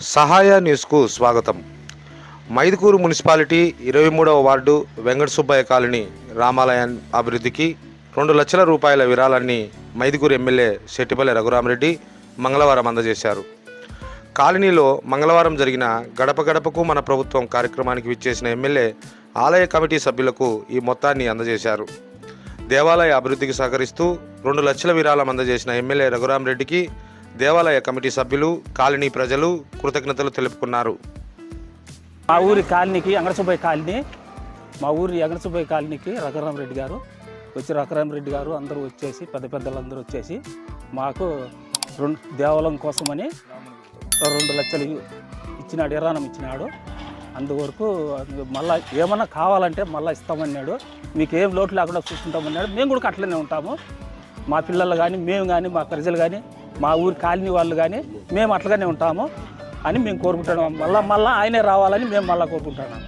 సహాయ న్యూస్కు స్వాగతం. మైదుకూరు మున్సిపాలిటీ ఇరవై మూడవ వార్డు వెంకట సుబ్బయ్య కాలనీ రామాలయం అభివృద్ధికి రెండు లక్షల రూపాయల విరాళాన్ని మైదుకూరు ఎమ్మెల్యే శెట్టిపల్లి రఘురామరెడ్డి మంగళవారం అందజేశారు. కాలనీలో మంగళవారం జరిగిన గడప గడపకు మన ప్రభుత్వం కార్యక్రమానికి విచ్చేసిన ఎమ్మెల్యే ఆలయ కమిటీ సభ్యులకు ఈ మొత్తాన్ని అందజేశారు. దేవాలయ అభివృద్ధికి సహకరిస్తూ రెండు లక్షల విరాళం అందజేసిన ఎమ్మెల్యే రఘురామరెడ్డికి దేవాలయ కమిటీ సభ్యులు కాలనీ ప్రజలు కృతజ్ఞతలు తెలుపుకున్నారు. మా ఊరి కాలనీకి అంగడసుబ్బయ్య కాలనీ మా ఊరి అంగడసుబ్బయ్య కాలనీకి రఘురామరెడ్డి గారు వచ్చి రఘురామరెడ్డి గారు అందరూ వచ్చేసి పెద్ద పెద్దలందరూ వచ్చేసి మాకు రెండు దేవాలయం కోసమని రెండు లక్షలు ఇచ్చినాడు ఇరానం ఇచ్చినాడు. అందువరకు మళ్ళీ ఏమన్నా కావాలంటే మళ్ళీ ఇస్తామన్నాడు. మీకు ఏం లోటు లేకుండా చూసుకుంటామన్నాడు. మేము కూడా అట్లనే ఉంటాము. మా పిల్లలు కానీ మేము కానీ మా ప్రజలు కానీ మా ఊరి కాలనీ వాళ్ళు కానీ మేము అట్లాగానే ఉంటాము అని మేము కోరుకుంటున్నాం. మళ్ళా మళ్ళీ ఆయనే రావాలని మేము మళ్ళీ కోరుకుంటున్నాం.